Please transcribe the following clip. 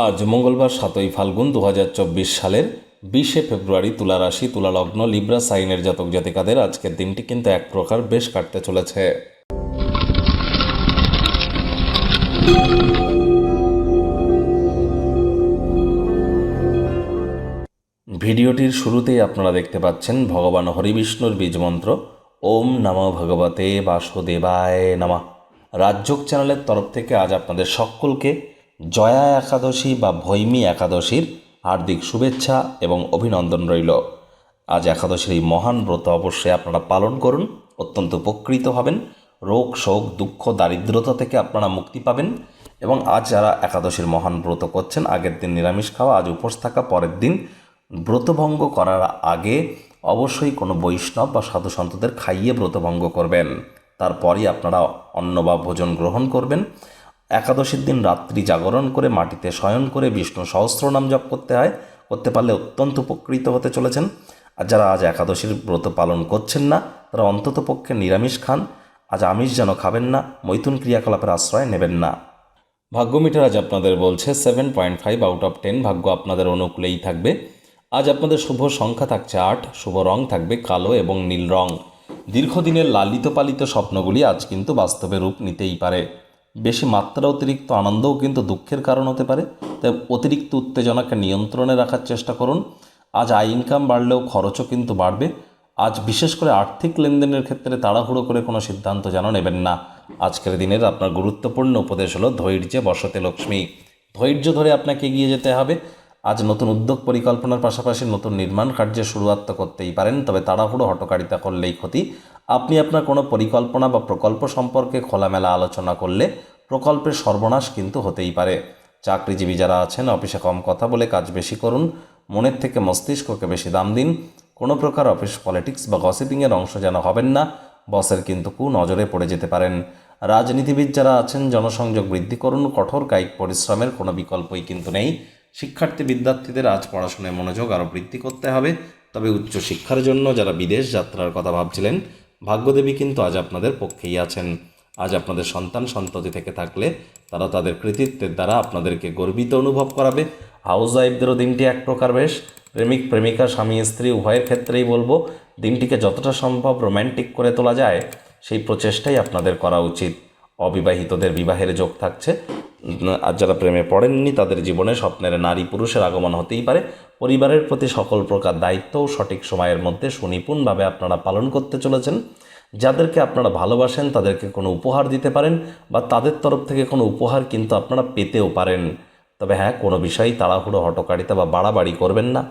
আজ মঙ্গলবার সাতই ফাল্গুন দু হাজার চব্বিশ সালের বিশে ফেব্রুয়ারি তুলা রাশি, তুলা লগ্ন, লিব্রা সাইনের জাতক জাতিকাদের আজকের দিনটি কিন্তু এক প্রকার বেশ কাটতে চলেছে। ভিডিওটির শুরুতেই আপনারা দেখতে পাচ্ছেন ভগবান হরিবিষ্ণুর বীজ মন্ত্র, ওম নম ভগবতে বাসুদেবায় নমঃ। রাজযোগ চ্যানেলের তরফ থেকে আজ আপনাদের সকলকে জয়া একাদশী বা ভৈমী একাদশীর হার্দিক শুভেচ্ছা এবং অভিনন্দন রইল। আজ একাদশীর এই মহান ব্রত অবশ্যই আপনারা পালন করুন, অত্যন্ত উপকৃত হবেন, রোগ, শোক, দুঃখ, দারিদ্রতা থেকে আপনারা মুক্তি পাবেন এবং আজ যারা একাদশীর মহান ব্রত করছেন, আগের দিন নিরামিষ খাওয়া, আজ উপোস থাকা, পরের দিন ব্রতভঙ্গ করার আগে অবশ্যই কোনো বৈষ্ণব বা সাধু সন্তদের খাইয়ে ব্রতভঙ্গ করবেন। তারপরই আপনারা অন্ন বা ভোজন গ্রহণ করবেন। একাদশীর দিন রাত্রি জাগরণ করে মাটিতে শয়ন করে বিষ্ণু সহস্র নাম জপ করতে হয়। করতে পারলে অত্যন্ত উপকৃত হতে চলেছেন। আর যারা আজ একাদশীর ব্রত পালন করছেন না, তারা অন্তত পক্ষে নিরামিষ খান। আজ আমিষ যেন খাবেন না, মৈথুন ক্রিয়াকলাপের আশ্রয় নেবেন না। ভাগ্য মিটার আজ আপনাদের বলছে seven point five out of ten ভাগ্য আপনাদের অনুকূলেই থাকবে। আজ আপনাদের শুভ সংখ্যা থাকছে আট, শুভ রং থাকবে কালো এবং নীল রং। দীর্ঘদিনের লালিত পালিত স্বপ্নগুলি আজ কিন্তু বাস্তবে রূপ নিতেই পারে। বেশি মাত্রা অতিরিক্ত আনন্দও কিন্তু দুঃখের কারণ হতে পারে। তাই অতিরিক্ত উত্তেজনাকে নিয়ন্ত্রণে রাখার চেষ্টা করুন। আজ আয় ইনকাম বাড়লেও খরচও কিন্তু বাড়বে। আজ বিশেষ করে আর্থিক লেনদেনের ক্ষেত্রে তাড়াহুড়ো করে কোনো সিদ্ধান্ত যেন নেবেন না। আজকের দিনের আপনার গুরুত্বপূর্ণ উপদেশ হলো ধৈর্যে বসতে লক্ষ্মী। ধৈর্য ধরে আপনাকে এগিয়ে যেতে হবে। আজ নতুন উদ্যোগ পরিকল্পনার পাশাপাশি নতুন নির্মাণ কার্যের শুরুয়াত তো করতেই পারেন, তবে তাড়াহুড়ো হটকারিতা করলেই ক্ষতি। আপনি আপনার কোনো পরিকল্পনা বা প্রকল্প সম্পর্কে খোলামেলা আলোচনা করলে প্রকল্পের সর্বনাশ কিন্তু হতেই পারে। চাকরিজীবী যারা আছেন, অফিসে কম কথা বলে কাজ বেশি করুন, মনের থেকে মস্তিষ্ককে বেশি দাম দিন। কোনো প্রকার অফিস পলিটিক্স বা গসিপিংয়ের অংশ যেন হবেন না, বসের কিন্তু কু নজরে পড়ে যেতে পারেন। রাজনীতিবিদ যারা আছেন, জনসংযোগ বৃদ্ধি করুন, কঠোর কায়িক পরিশ্রমের কোনো বিকল্পই কিন্তু নেই। শিক্ষার্থী বিদ্যার্থীদের আজ পড়াশোনায় মনোযোগ আরও বৃদ্ধি করতে হবে। তবে উচ্চ শিক্ষার জন্য যারা বিদেশ যাত্রার কথা ভাবছিলেন, ভাগ্যদেবী কিন্তু আজ আপনাদের পক্ষেই আছেন। আজ আপনাদের সন্তান সন্ততি থেকে থাকলে তারা তাদের কৃতিত্বের দ্বারা আপনাদেরকে গর্বিত অনুভব করাবে। হাউস ওয়াইফদেরও দিনটি এক প্রকার বেশ। প্রেমিক, প্রেমিকা, স্বামী, স্ত্রী, উভয়ের ক্ষেত্রেই বলব, দিনটিকে যতটা সম্ভব রোম্যান্টিক করে তোলা যায়, সেই প্রচেষ্টাই আপনাদের করা উচিত। অবিবাহিতদের বিবাহের যোগ থাকছে। আর যারা প্রেমে পড়েননি, তাদের জীবনে স্বপ্নের নারী পুরুষের আগমন হতেই পারে। পরিবারের প্রতি সকল প্রকার দায়িত্বও সঠিক সময়ের মধ্যে সুনিপুণভাবে আপনারা পালন করতে চলেছেন। যাদেরকে আপনারা ভালোবাসেন, তাদেরকে কোনো উপহার দিতে পারেন বা তাদের তরফ থেকে কোনো উপহার কিন্তু আপনারা পেতেও পারেন। তবে হ্যাঁ কোনো বিষয়েই তাড়াহুড়ো, হটকারিতা বা বাড়াবাড়ি করবেন না।